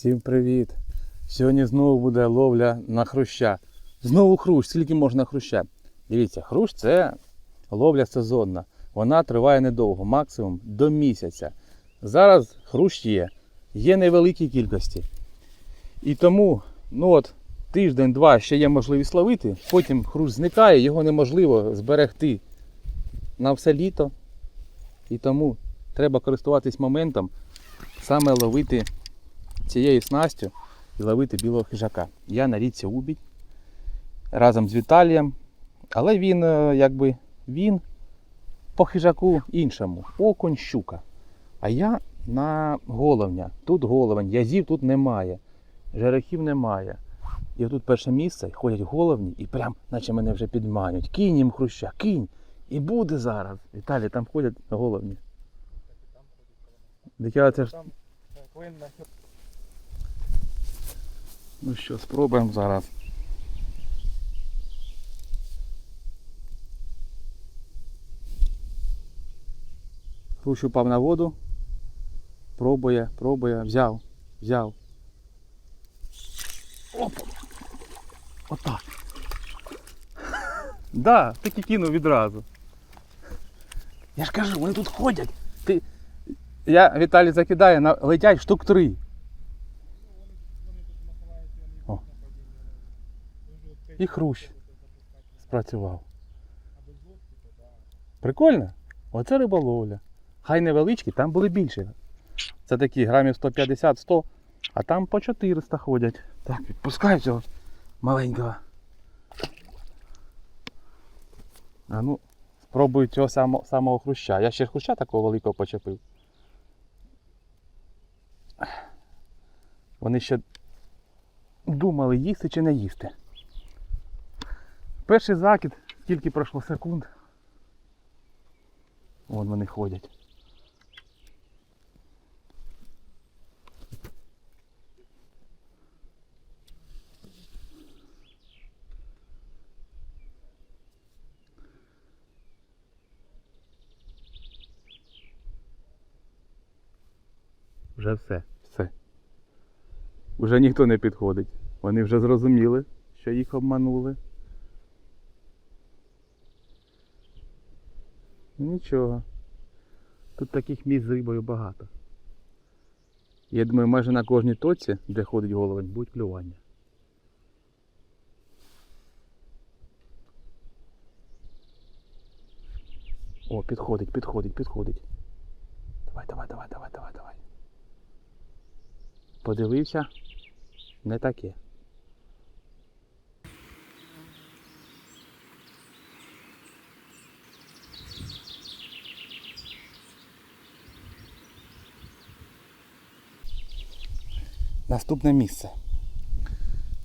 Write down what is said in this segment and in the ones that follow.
Всім привіт! Сьогодні знову буде ловля на хруща. Знову хрущ, скільки можна хруща. Дивіться, хрущ це ловля сезонна. Вона триває недовго, максимум до місяця. Зараз хрущ є, є невеликій кількості. І тому, ну от, тиждень-два ще є можливість ловити, потім хрущ зникає, його неможливо зберегти на все літо. І тому треба користуватись моментом, саме ловити цією снастю і ловити білого хижака. Я на річці Убідь разом з Віталієм. Але він, е, якби, він по хижаку іншому. Окунь щука. А я на головня. Тут головень, язів тут немає, жерехів немає. І тут перше місце, ходять головні і прям, наче мене вже підманюють. Кинь їм хруща, кинь. І буде зараз. Віталій, там ходять головні. Так я це ж е, Ну що, спробуємо зараз. Хрущ упав на воду. Пробує, пробує, взяв, взяв. Оп! Отак. Да, так і кинув відразу. Я ж кажу, вони тут ходять. Ти... Я Віталій закидає, на... летять штук три. вони тут наховаються, О. вони на падіння. Дуже от І хрущ спрацював. Прикольно? Оце риболовля. Хай невеличкі, там були більше. Це такі грамів 150-100, а там по 400 ходять. Так, відпускай цього маленького. А ну, спробую цього само, самого хруща. Я ще хруща такого великого почепив. Вони ще думали, їсти чи не їсти. Перший закид, тільки пройшло секунд. Вон вони ходять. Вже все, все. Уже ніхто не підходить. Вони вже зрозуміли, що їх обманули. Нічого. Тут таких місць з рибою багато. Я думаю, майже на кожній точці, де ходить головень, будуть клювання. О, підходить, підходить, підходить. Давай, давай, давай, давай, давай, давай. Подивився. Не таке. Наступне місце.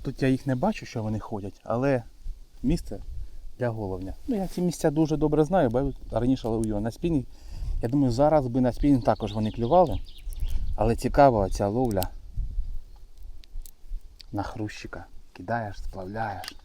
Тут я їх не бачу, що вони ходять, але місце для головня. Ну, я ці місця дуже добре знаю, бо я раніше ловив його на спінінг. Я думаю, зараз би на спінінг також вони клювали. Але цікава ця ловля на хрущика. Кидаєш, сплавляєш.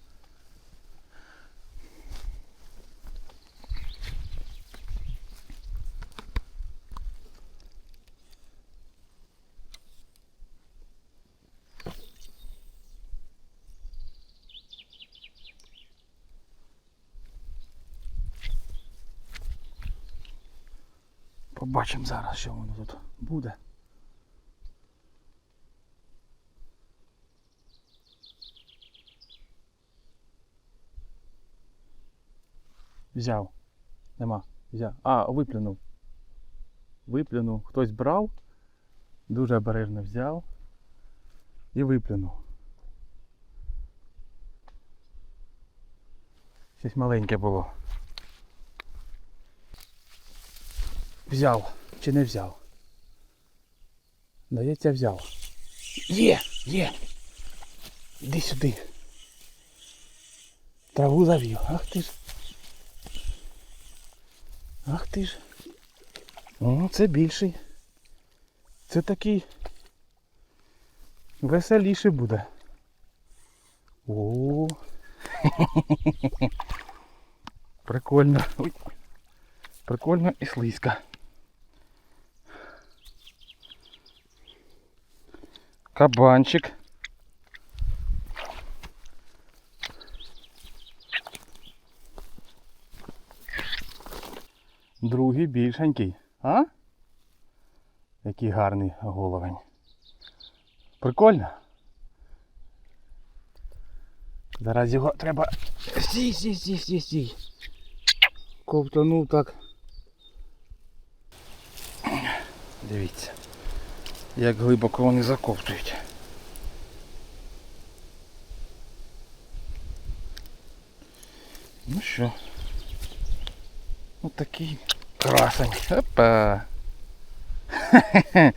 Побачимо зараз, що воно тут буде. Взяв. Нема. Взяв. А, виплюнув. Виплюнув. Хтось брав. Дуже обережно взяв. І виплюнув. Щось маленьке було. Взяв. Чи не взяв? Здається, взяв. Є! Є! Іди сюди. Траву завів. Ах ти ж. Ах ти ж. О, це більший. Це такий веселіший буде. О. Прикольно. Прикольно і слизько. Кабанчик. Другий більшенький. А? Який гарний головень. Прикольно. Зараз його треба. Стій, стій, стій, стій, стій. Ковтанув так. Дивіться, як глибоко вони заковтують. Ну що? Ось такий красень. Опа.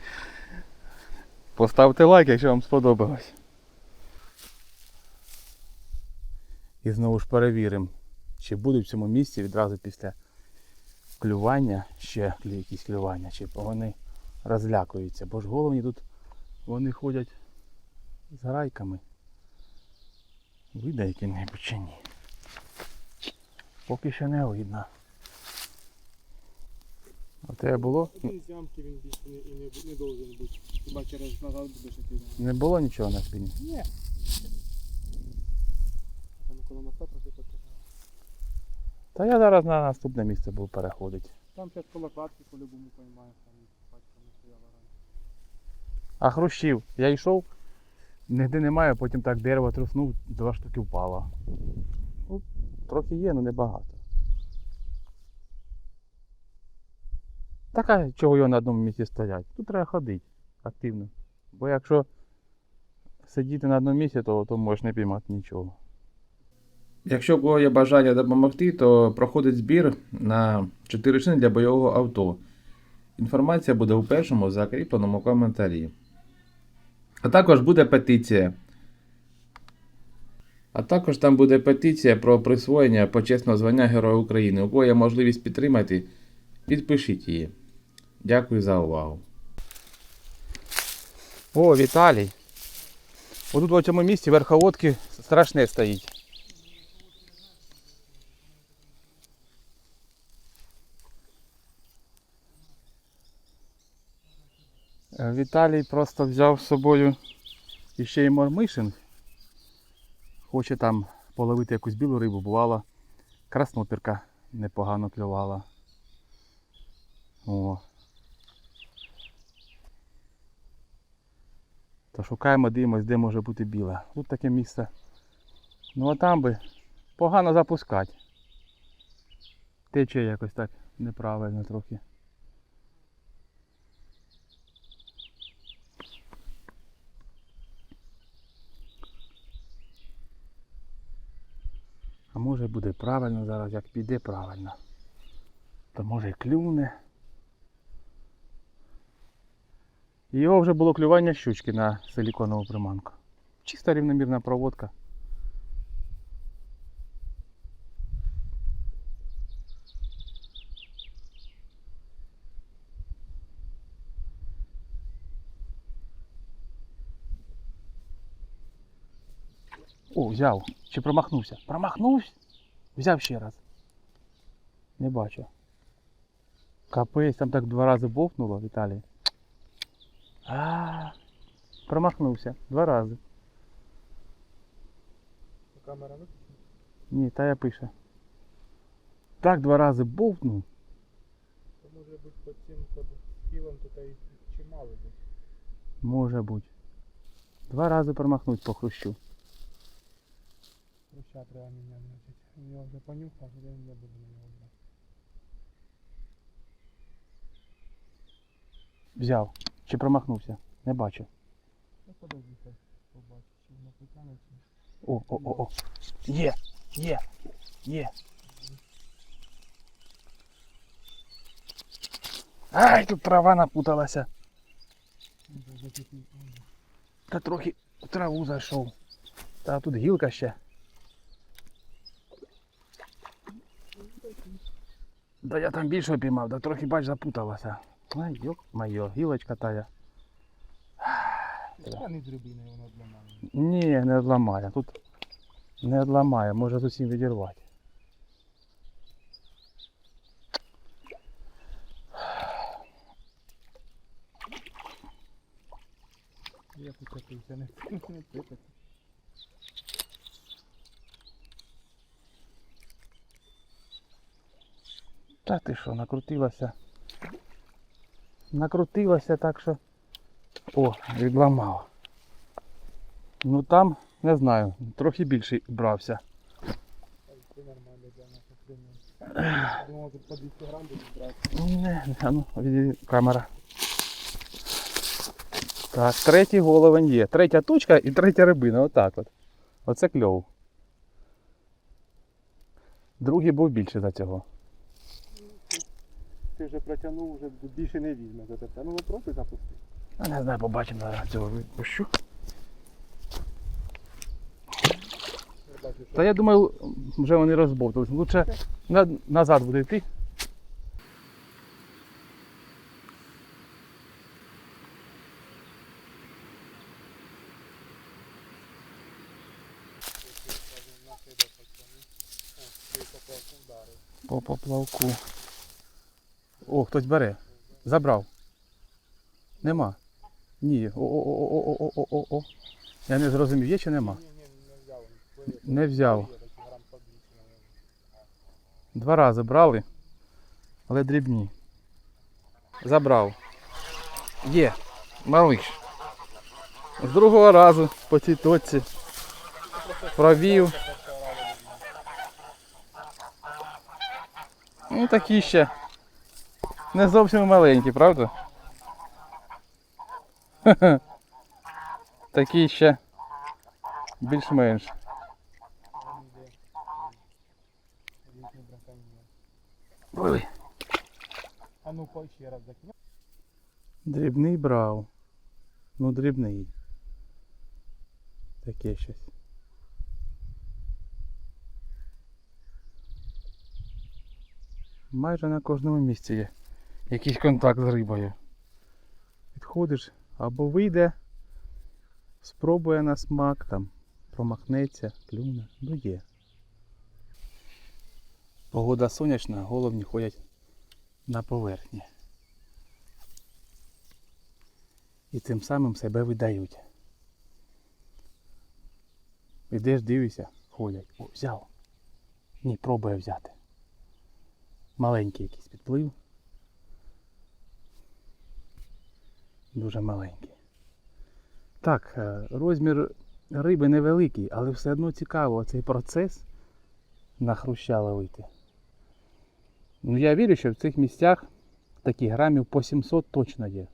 Поставте лайк, якщо вам сподобалось. І знову ж перевіримо, чи будуть в цьому місці відразу після клювання, ще якісь клювання, чи вони розлякуються. Бо ж головні тут вони ходять з грайками. Видно які-небудь чи ні. Поки що не видно. А тебе було? Один з ямки він більше не, і не, не должен бути. Хіба через назад будеш іти. Не було нічого на спині? Ні. Там коло моста трохи потягнуло. Та я зараз на наступне місце буду переходити. Там зараз коло кладки по-любому поймаєш, там пачка не стояла раніше. А хрущів, я йшов, нігде немає, потім так дерево труснув, два штуки впало. Ну, трохи є, але небагато. Так а чого його на одному місці стоять? Тут треба ходити активно. Бо якщо сидіти на одному місці, то, то можеш не піймати нічого. Якщо у кого є бажання допомогти, то проходить збір на 4 шини для бойового авто. Інформація буде у першому закріпленому коментарі. А також буде петиція. А також там буде петиція про присвоєння почесного звання Героя України. У кого є можливість підтримати, підпишіть її. Дякую за увагу. О, Віталій. Отут у цьому місці верховодки страшне стоїть. Віталій просто взяв з собою іще й мормишин. Хоче там половити якусь білу рибу, бувало. Краснопірка непогано клювала. О. То шукаємо, дивимось, де може бути біле. Тут таке місце. Ну а там би погано запускати. Тече якось так неправильно трохи. Може буде правильно зараз, як піде правильно. То може і клюне. Його вже було клювання щучки на силіконову приманку. Чиста рівномірна проводка. О, взяв. Чи промахнувся? Промахнувся? Взяв ще раз. Не бачу. Капець, там так два рази бовкнуло, Віталій. А, промахнувся. Два рази. Камера виключена? Ні, та я пише. Так два рази бовкнув. То може бути під цим під схилом тут і чимало десь. Може бути. Два рази промахнуть по хрущу. Хруща треба міняти, значить. Його вже понюхав, я не буду на нього брати. Взяв. Чи промахнувся? Не бачу. Ну подожди, побачу, чи воно потягнеться. О, о, о, о. Є, є, є. Ай, тут трава напуталася. Ага. Та трохи в траву зайшов. Та тут гілка ще. Да я там більше піймав, да трохи бач запуталася. Ай, йок моє, гілочка тая. Та не з рибиною воно обламає. Ні, не одламає. Тут не одламає, може з усім відірвати. Я почепився, не не Та ти що, накрутилася? Накрутилася так що. О, відламав. Ну там, не знаю, трохи більше брався. Ай, Це нормально для нас отримує. Думав, тут по 200 грам буде брати. Не, не, ну, відійди, камера. Так, третій головень є. Третя точка і третя рибина. Отак от. Оце кльово. Другий був більше за цього. Ти вже протягнув, вже більше не візьме за тебе. Ну попробуй запусти. А не знаю, побачимо зараз цього відпущу. Та я думаю, вже вони розбовтались. Лучше на, назад буде йти. По поплавку. О, хтось бере. Забрав. Нема. Ні. О-о-о-о-о-о-о-о. Я не зрозумів, є чи нема? Не взяв. Не взяв. Є такі грам по 200, мабуть. Два рази брали, але дрібні. Забрав. Є. Малиш. З другого разу по цій точці. Провів. Ну такі ще. Не зовсім маленькі, правда? Хе-хе. Такі ще більш-менш. Ой. А ну ще раз закинь. Дрібний брав. Ну, дрібний. Таке щось. Майже на кожному місці є якийсь контакт з рибою. Підходиш або вийде, спробує на смак, там, промахнеться, клюне, ну є. Погода сонячна, головні ходять на поверхні. і тим самим себе видають. Ідеш, дивишся, ходять. О, взяв. Ні, пробує взяти. Маленький якийсь підплив. Дуже маленький. Так, е, розмір риби невеликий, але все одно цікаво цей процес на хруща ловити. Ну я вірю, що в цих місцях таких грамів по 700 точно є.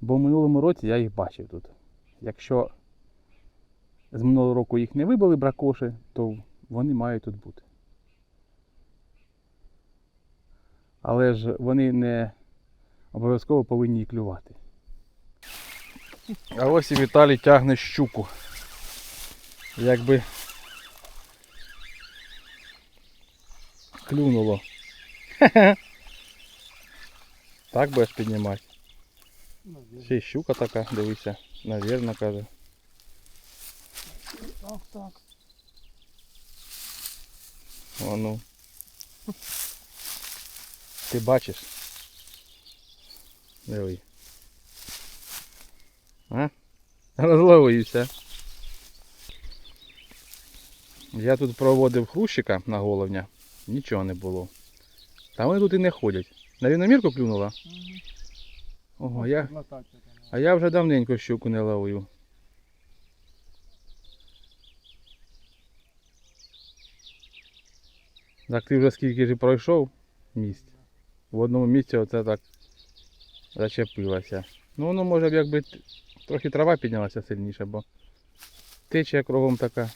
Бо в минулому році я їх бачив тут. Якщо з минулого року їх не вибили бракоші, то вони мають тут бути. Але ж вони не обов'язково повинні і клювати. А ось і Віталій тягне щуку. Якби клюнуло. Так будеш піднімати. Ще й щука така, дивися, навірно, каже. Так, так. О, ну. Ти бачиш? Диви. А? Розловився. Я тут проводив хрущика на головня, нічого не було. Та вони тут і не ходять. На рівномірку клюнула? Ого, я, а я вже давненько щуку не ловив. Так ти вже скільки ж пройшов місць? В одному місці оце так зачепилося. Ну воно може б якби трохи трава піднялася сильніше, бо течія кругом така.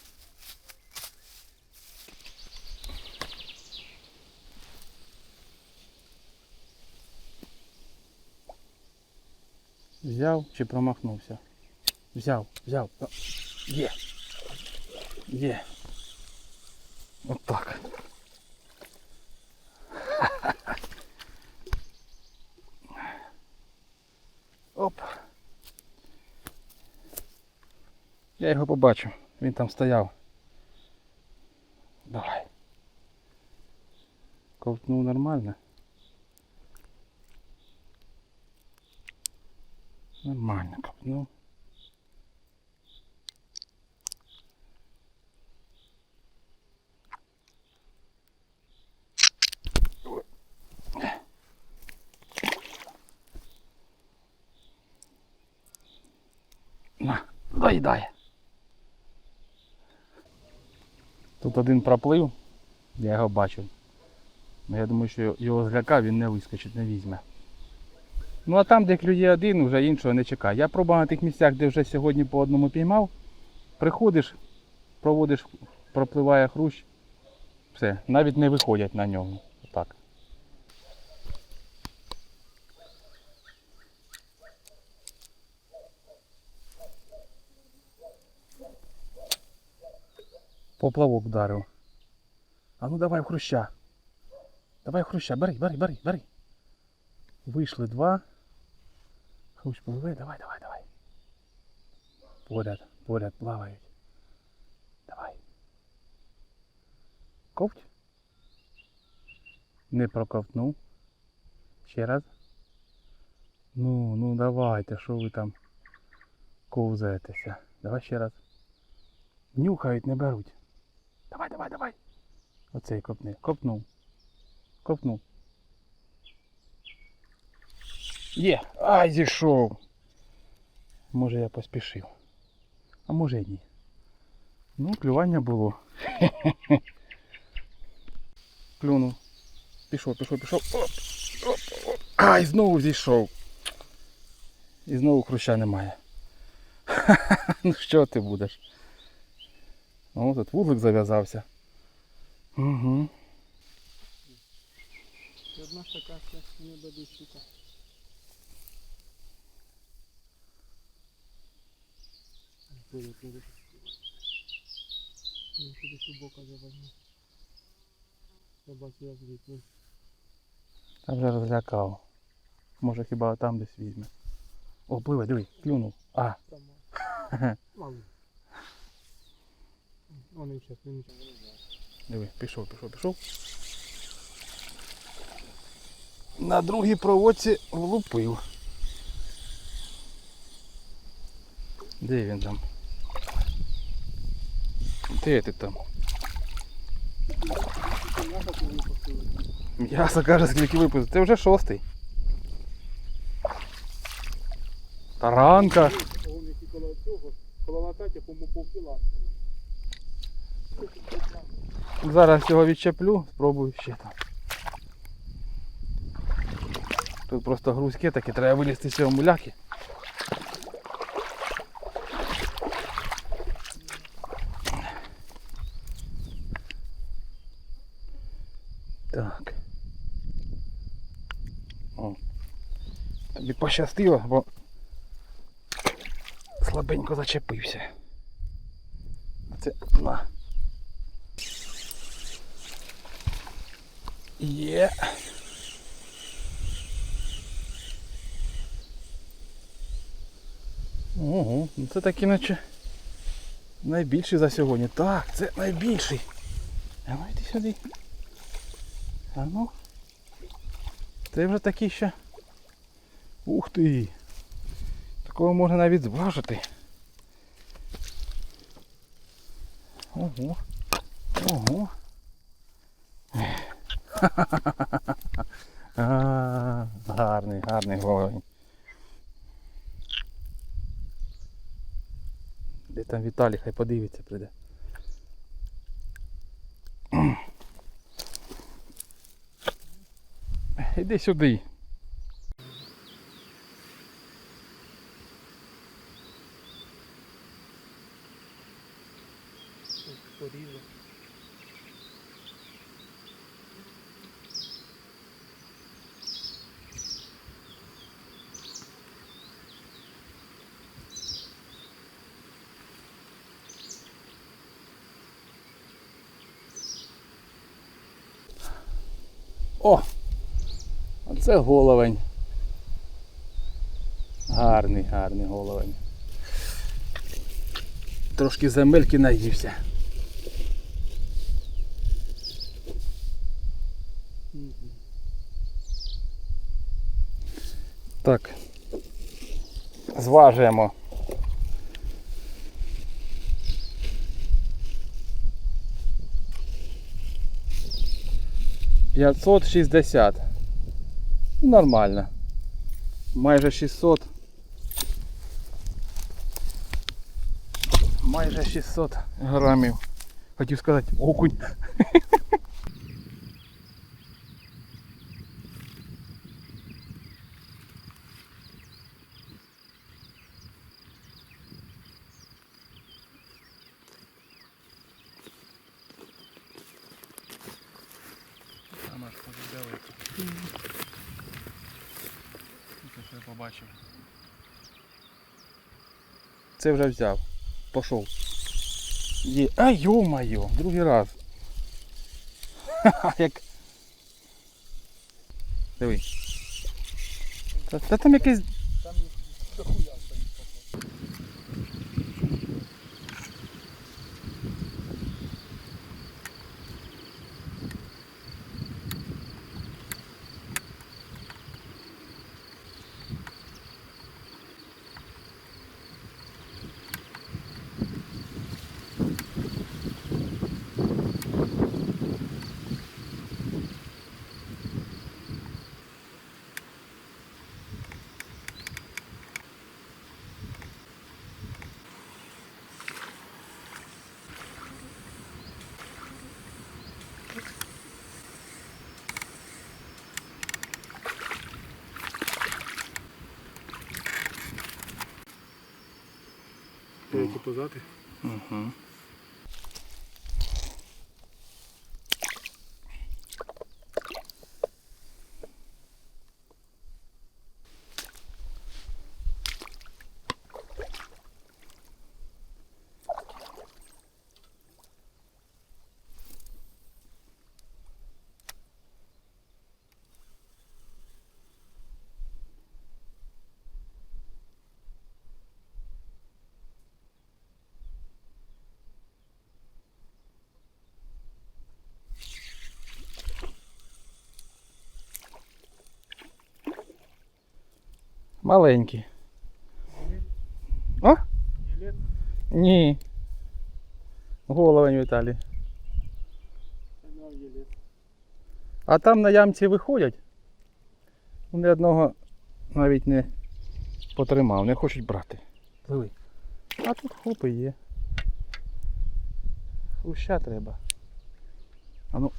Взяв чи промахнувся? Взяв, взяв. Є. Є. От так. Оп. Я його побачу. він там стояв. Давай. Ковтнув нормально. Нормально ковтнув. Доїдає. Тут один проплив, я його бачив. Я думаю, що його злякав, він не вискочить, не візьме. Ну а там, де клює один, вже іншого не чекає. Я пробував на тих місцях, де вже сьогодні по одному піймав. Приходиш, проводиш, пропливає хрущ. Все, навіть не виходять на нього. Поплавок вдарив. А ну давай в хруща. Давай в хруща, бери, бери, бери, бери. Вийшли два. Хрущ пливе, давай, давай, давай. Поряд, поряд плавають. Давай. Ковть. Не проковтнув. Ще раз. Ну, ну давайте, що ви там ковзаєтеся. Давай ще раз. Нюхають, не беруть. Давай, давай, давай. Оцей копни. Копнув. Копнув. Є. Ай, зійшов. Може я поспішив. А може й ні. Ну, клювання було. Клюнув. Пішов, пішов, пішов. Оп, оп, оп. Ай, знову зійшов. І знову хруща немає. ну що ти будеш? О, тут вузлик зав'язався. Угу. Одна така не даду щука. Пливе, пливе. Я кудись у бока завозьму. Я бачу, як звідти. Та вже розлякав. Може хіба там десь візьме. О, пливе, диви, клюнув. А, Там. Мало. Вони зараз не нічого не диви, пішов, пішов, пішов. На другій проводці влупив. Де він там? Де ти там? М'ясо каже, скільки випустив. Це вже шостий. Таранка. Коло цього, коло по-моєму, повкіла. Зараз його відчеплю, спробую ще там. Тут просто грузьки такі, треба вилізти з цього муляки. Так. О. Тобі пощастило, бо слабенько зачепився. Це на. Є. Ого, ну це такий наче найбільший за сьогодні. Так, це найбільший. А ну йди сюди. А ну. Це вже такий ще. Ух ти. Такого можна навіть зважити. Ого. Ого. А, гарний, гарний головень. Де там Віталій, хай подивиться прийде. Іди сюди. Порізав. О! Оце головень. Гарний, гарний головень. Трошки земельки наївся. Так. Зважуємо. П'ятсот шістдесят. Нормально. Майже 600. майже 600 грамів. Хотів сказати окунь. Там аж дуже далеко. Побачив. Це вже взяв. Пішов. Є. А йо-моє, другий раз. Ха-ха, як. Диви. Та, та там якийсь. Угу. Маленький. А? Ні. Головень Віталій. А там на ямці виходять. Ні одного навіть не потримав, не хочуть брати. Пливи. А тут хлопи є. Хруща треба. А ну.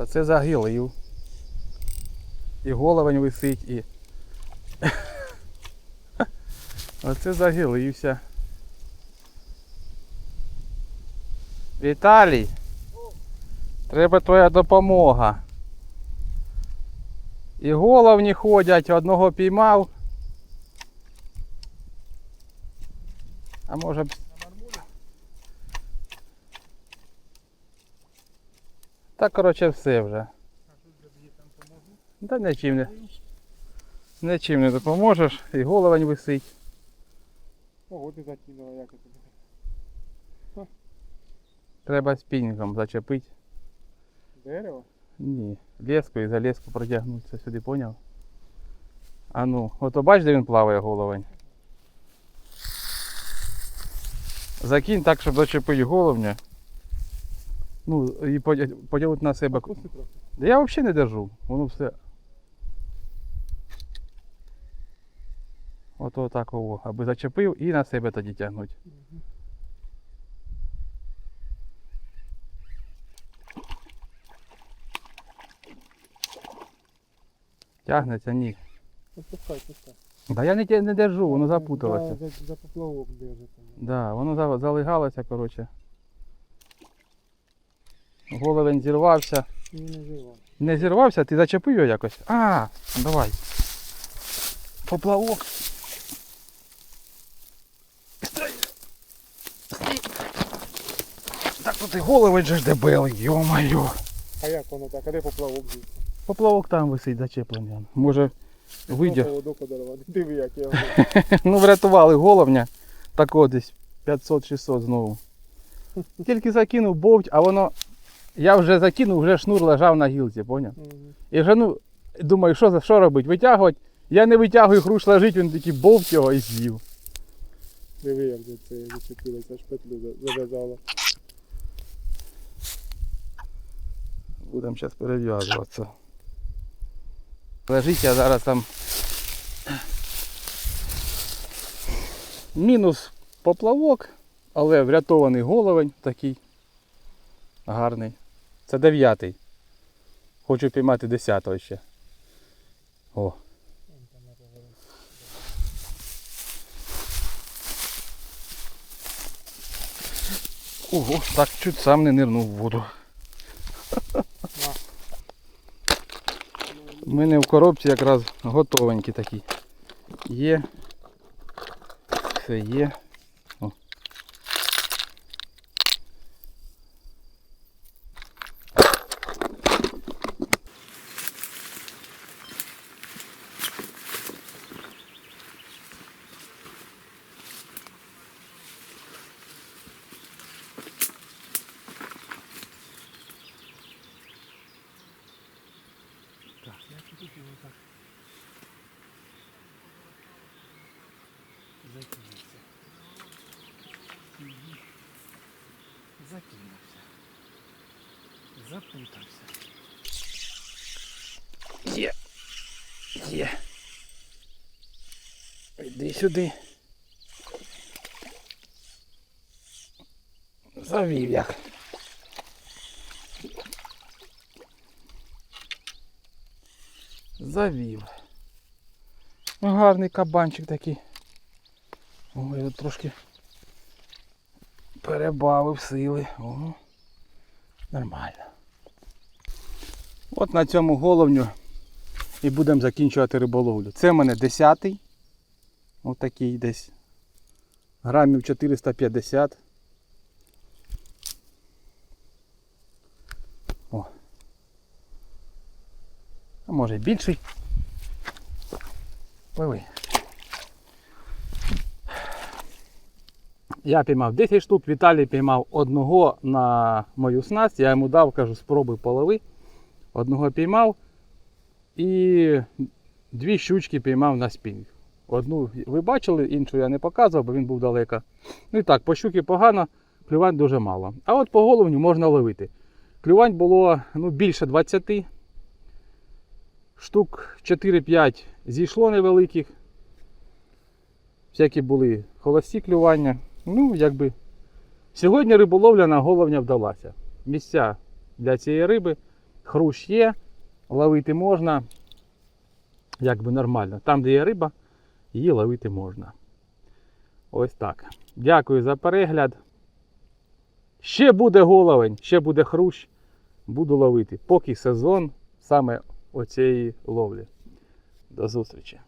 Оце загилив. І головень висить, і. Оце загилився. Віталій! Треба твоя допомога. І головні ходять, одного піймав. А може б Так, коротше, все вже. А тут заб'є там поможу. Та нічим не, нічим не допоможеш, і головень висить. Ого, ти закинула, як це буде. Треба спіннінгом зачепити. Дерево? Ні, леску і за леску протягнутися сюди, поняв? А ну, ото бач, де він плаває головень. Закинь так, щоб зачепити головня. Ну, і потягнути на себе. Да я взагалі не держу. Воно все. Ото так ово, аби зачепив і на себе тоді тягнуть. Тягнеться, ні. Опускай, пускай. Да я не, не держу, воно запуталося. За, за, за поплавок держить. Да, воно за- залигалося, коротше. Головень зірвався. Не жива. Не зірвався, ти зачепив його якось. А, давай. Поплавок. Стой. Так тут і головень же ж дебелий, йо-моє. А як воно так? А де поплавок звідси? Поплавок там висить зачеплений. Може вийде. Диви, як я. Ну, врятували головня. Такого десь 500-600 знову. Тільки закинув бовть, а воно Я вже закинув, вже шнур лежав на гілці, поняв? І вже ну, думаю, що, за- що робити? Витягувати. Я не витягую, хрущ лежить, він такий бовт його і з'їв. Диви, як за це зачепилося, аж петлю за- зав'язала. Будемо зараз перев'язуватися. Лежить я зараз там. Мінус поплавок, але врятований головень такий гарний. Це дев'ятий. Хочу піймати десятого ще. О. Ого, так чуть сам не нирнув в воду. У мене в коробці якраз готовенькі такі. Є. Все є. О. Так, я тут його так. Закинувся. Мгм. Закинувся. Запутався. Є. Є. Іди сюди. Завів як. Завів. Ну, Гарний кабанчик такий. Ой, я трошки перебавив сили. Ого. Нормально. От на цьому головню і будемо закінчувати риболовлю. Це в мене 10-й. Отакий десь. Грамів 450. О. А може більший. Пливи. Я піймав 10 штук, Віталій піймав одного на мою снасть. Я йому дав, кажу, спробуй полови. Одного піймав і дві щучки піймав на спінг. Одну ви бачили, іншу я не показував, бо він був далеко. Ну і так, по щуки погано, клювань дуже мало. А от по головню можна ловити. Клювань було ну, більше 20. Штук 4-5 зійшло невеликих. Всякі були холості клювання. Ну, якби. Сьогодні риболовля на головня вдалася. Місця для цієї риби. Хрущ є, ловити можна. Якби нормально. Там, де є риба, її ловити можна. Ось так. Дякую за перегляд. Ще буде головень, ще буде хрущ. Буду ловити. Поки сезон саме оцієї ловлі. До зустрічі.